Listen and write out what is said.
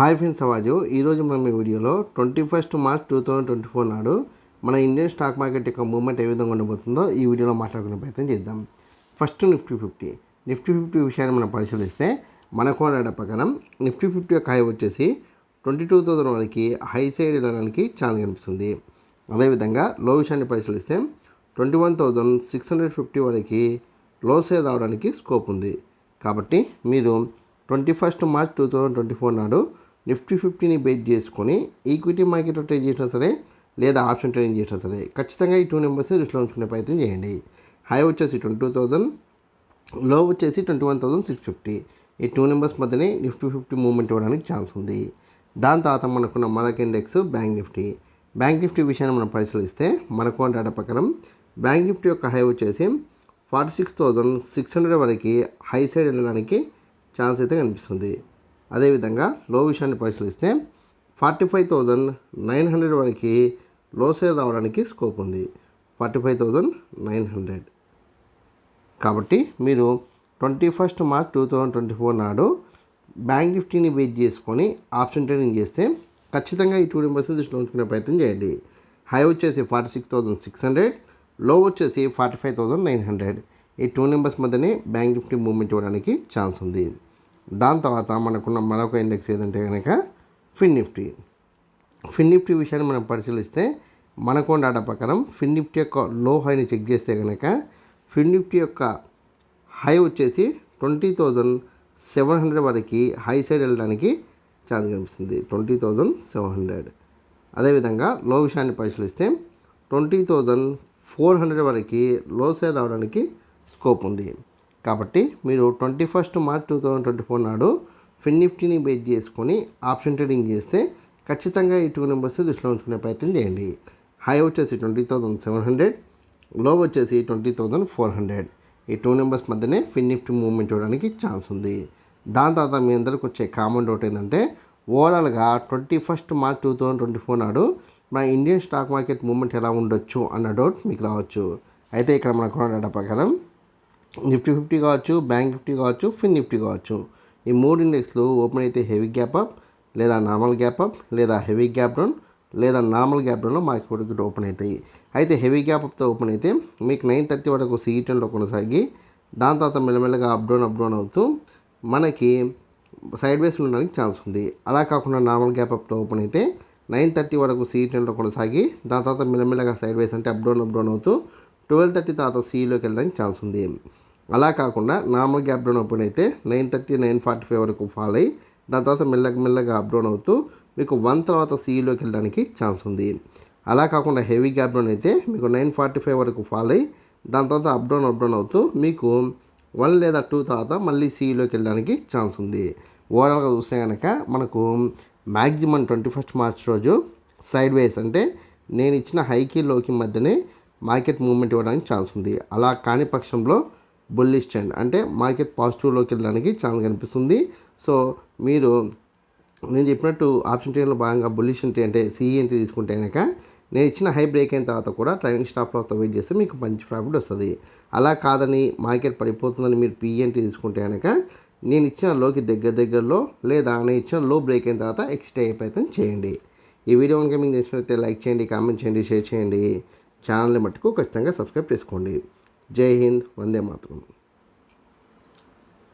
Hi friends అవాజు ఈరోజు మనం ఈ వీడియోలో twenty first March two thousand twenty four నాడు మన ఇండియన్ స్టాక్ మార్కెట్ యొక్క మూవ్మెంట్ ఏ విధంగా ఉండబోతుందో ఈ వీడియోలో మాట్లాడుకునే ప్రయత్నం చేద్దాం. First Nifty fifty. Nifty fifty విషయాన్ని మనం పరిశీలిస్తే మన కోడ ప్రకారం నిఫ్టీ ఫిఫ్టీ యొక్క హై వచ్చేసి ట్వంటీ టూ థౌజండ్ వరకు హై సైడ్ వెళ్ళడానికి ఛాన్స్ కనిపిస్తుంది. అదేవిధంగా లో విషయాన్ని పరిశీలిస్తే twenty one thousand six hundred fifty వరకు లో సైడ్ రావడానికి స్కోప్ ఉంది. కాబట్టి మీరు twenty first March two thousand twenty four నాడు నిఫ్టీ ఫిఫ్టీని బేస్ చేసుకొని ఈక్విటీ మార్కెట్లో ట్రేడ్ చేసినా సరే లేదా ఆప్షన్ ట్రేడింగ్ చేసినా సరే ఖచ్చితంగా ఈ టూ నెంబర్స్ దృష్టిలో ఉంచుకునే ప్రయత్నం చేయండి. హై వచ్చేసి ట్వంటీ టూ థౌజండ్లో వచ్చేసి twenty one thousand six fifty. ఈ టూ నెంబర్స్ మధ్యనే నిఫ్టీ ఫిఫ్టీ మూవ్మెంట్ ఇవ్వడానికి ఛాన్స్ ఉంది. దాని తర్వాత మనకున్న మరొక index bank Nifty. Bank Nifty విషయాన్ని మనం పరిశీలిస్తే మనకు డేటా ప్రకారం బ్యాంక్ నిఫ్టీ యొక్క హై వచ్చేసి forty six thousand six hundred వరకు హై సైడ్ వెళ్ళడానికి ఛాన్స్ అయితే కనిపిస్తుంది. అదేవిధంగా లో విషయాన్ని పరిశీలిస్తే forty five thousand nine hundred వరకు లో సేల్ రావడానికి స్కోప్ ఉంది. Forty five thousand nine hundred. కాబట్టి మీరు twenty first March two thousand twenty four నాడు బ్యాంక్ నిఫ్టీని బేస్ చేసుకొని ఆప్షన్ ట్రేడింగ్ చేస్తే ఖచ్చితంగా ఈ టూ పర్సెంట్ దృష్టిలో ఉంచుకునే ప్రయత్నం చేయండి. హై వచ్చేసి ఫార్టీ సిక్స్ థౌజండ్ సిక్స్ హండ్రెడ్లో వచ్చేసి forty five thousand nine hundred. ఈ టూ నెంబర్స్ మధ్యనే బ్యాంక్ నిఫ్టీ మూవ్మెంట్ ఇవ్వడానికి ఛాన్స్ ఉంది. దాని తర్వాత మనకున్న మరొక ఇండెక్స్ ఏదంటే కనుక ఫిన్ నిఫ్టీ. ఫిన్ నిఫ్టీ విషయాన్ని మనం పరిశీలిస్తే మనకు డేటా ప్రకారం ఫిన్ నిఫ్టీ యొక్క లో హైని చెక్ చేస్తే కనుక ఫిన్ నిఫ్టీ యొక్క హై వచ్చేసి ట్వంటీ థౌజండ్ సెవెన్ హండ్రెడ్ వరకు హై సైడ్ వెళ్ళడానికి ఛాన్స్ కనిపిస్తుంది. Twenty thousand seven hundred. అదేవిధంగా లో విషయాన్ని పరిశీలిస్తే ట్వంటీ థౌజండ్ ఫోర్ హండ్రెడ్ వరకు లో సైడ్ రావడానికి స్కోప్ ఉంది. కాబట్టి మీరు twenty first March two thousand twenty four నాడు ఫిన్ నిఫ్టీని బేస్ చేసుకొని ఆప్షన్ ట్రేడింగ్ చేస్తే ఖచ్చితంగా ఈ టూ నెంబర్స్ దృష్టిలో ఉంచుకునే ప్రయత్నం చేయండి. హై వచ్చేసి ట్వంటీ థౌజండ్ సెవెన్ హండ్రెడ్లో వచ్చేసి ట్వంటీ థౌజండ్ ఫోర్ హండ్రెడ్. ఈ టూ నెంబర్స్ మధ్యనే ఫిన్ నిఫ్టీ మూవ్మెంట్ ఇవ్వడానికి ఛాన్స్ ఉంది. దాని తర్వాత మీ అందరికి వచ్చే కామన్ డౌట్ ఏంటంటే ఓవరాల్గా twenty first March two thousand twenty four నాడు మన ఇండియన్ స్టాక్ మార్కెట్ మూవ్మెంట్ ఎలా ఉండొచ్చు అన్న డౌట్ మీకు రావచ్చు. అయితే ఇక్కడ మనకు డేటా ప్రకారం నిఫ్టీ ఫిఫ్టీ కావచ్చు బ్యాంక్ నిఫ్టీ కావచ్చు ఫిన్ నిఫ్టీ కావచ్చు. ఈ మూడు ఇండెక్స్లు ఓపెన్ అయితే హెవీ గ్యాప్ అప్ లేదా నార్మల్ గ్యాప్ అప్ లేదా హెవీ గ్యాప్ డౌన్ లేదా నార్మల్ గ్యాప్ డౌన్లో మార్కెట్ ఓపెన్ అవుతాయి. అయితే హెవీ గ్యాప్ అప్తో ఓపెన్ అయితే మీకు నైన్ థర్టీ వరకు సీటన్లో కొనసాగి దాని తర్వాత మెల్లమెల్లగా అప్ డౌన్ అప్ డౌన్ అవుతూ మనకి సైడ్ వేస్ ఉండడానికి ఛాన్స్ ఉంది. అలా కాకుండా నార్మల్ గ్యాప్ అప్తో ఓపెన్ అయితే నైన్ థర్టీ వరకు సీటన్లో కొనసాగి దాని తర్వాత మెల్లమెల్లగా సైడ్ వేస్ అంటే అప్ డౌన్ అప్ డౌన్ అవుతూ ట్వెల్వ్ థర్టీ తర్వాత సిఈలోకి వెళ్ళడానికి ఛాన్స్ ఉంది. అలా కాకుండా నార్మల్ గ్యాప్ డౌన్ ఓపెన్ అయితే nine thirty nine forty five వరకు ఫాల్ అయ్యి దాని తర్వాత మెల్లగా మెల్లగా అప్ డౌన్ అవుతూ మీకు వన్ తర్వాత సిఈలోకి వెళ్ళడానికి ఛాన్స్ ఉంది. అలా కాకుండా హెవీ గ్యాప్ డౌన్ అయితే మీకు నైన్ ఫార్టీ ఫైవ్ వరకు ఫాల్ అయ్యి దాని తర్వాత అప్ డౌన్ అప్ డౌన్ అవుతూ మీకు వన్ లేదా టూ తర్వాత మళ్ళీ సిఈలోకి వెళ్ళడానికి ఛాన్స్ ఉంది. ఓవరాల్గా చూస్తే కనుక మనకు మ్యాక్సిమం ట్వంటీ ఫస్ట్ మార్చ్ రోజు సైడ్ వేస్ అంటే నేను ఇచ్చిన హైకి లోకి మధ్యనే మార్కెట్ మూవ్మెంట్ ఇవ్వడానికి ఛాన్స్ ఉంది. అలా కాని పక్షంలో బుల్లిష్ ట్రెండ్ అంటే మార్కెట్ పాజిటివ్లోకి వెళ్ళడానికి ఛాన్స్ కనిపిస్తుంది. సో మీరు నేను చెప్పినట్టు ఆప్షన్ ట్రైన్లో భాగంగా బుల్లిష్ ఎంట్రీ అంటే సిఈ ఎంట్రీ తీసుకుంటే కనుక నేను ఇచ్చిన హై బ్రేక్ అయిన తర్వాత కూడా ట్రైనింగ్ స్టాప్ వెయిట్ చేస్తే మీకు మంచి ప్రాఫిట్ వస్తుంది. అలా కాదని మార్కెట్ పడిపోతుందని మీరు పిఎన్టీ తీసుకుంటే కనుక నేను ఇచ్చిన లోకి దగ్గర దగ్గరలో లేదా నేను ఇచ్చిన లో బ్రేక్ అయిన తర్వాత ఎక్స్టే అయ్యే ప్రయత్నం చేయండి. ఈ వీడియో కనుక మీకు నచ్చినట్లయితే లైక్ చేయండి కామెంట్ చేయండి షేర్ చేయండి. ఛానల్ని మట్టుకు ఖచ్చితంగా సబ్స్క్రైబ్ చేసుకోండి. జై హింద్ వందే మాతరం.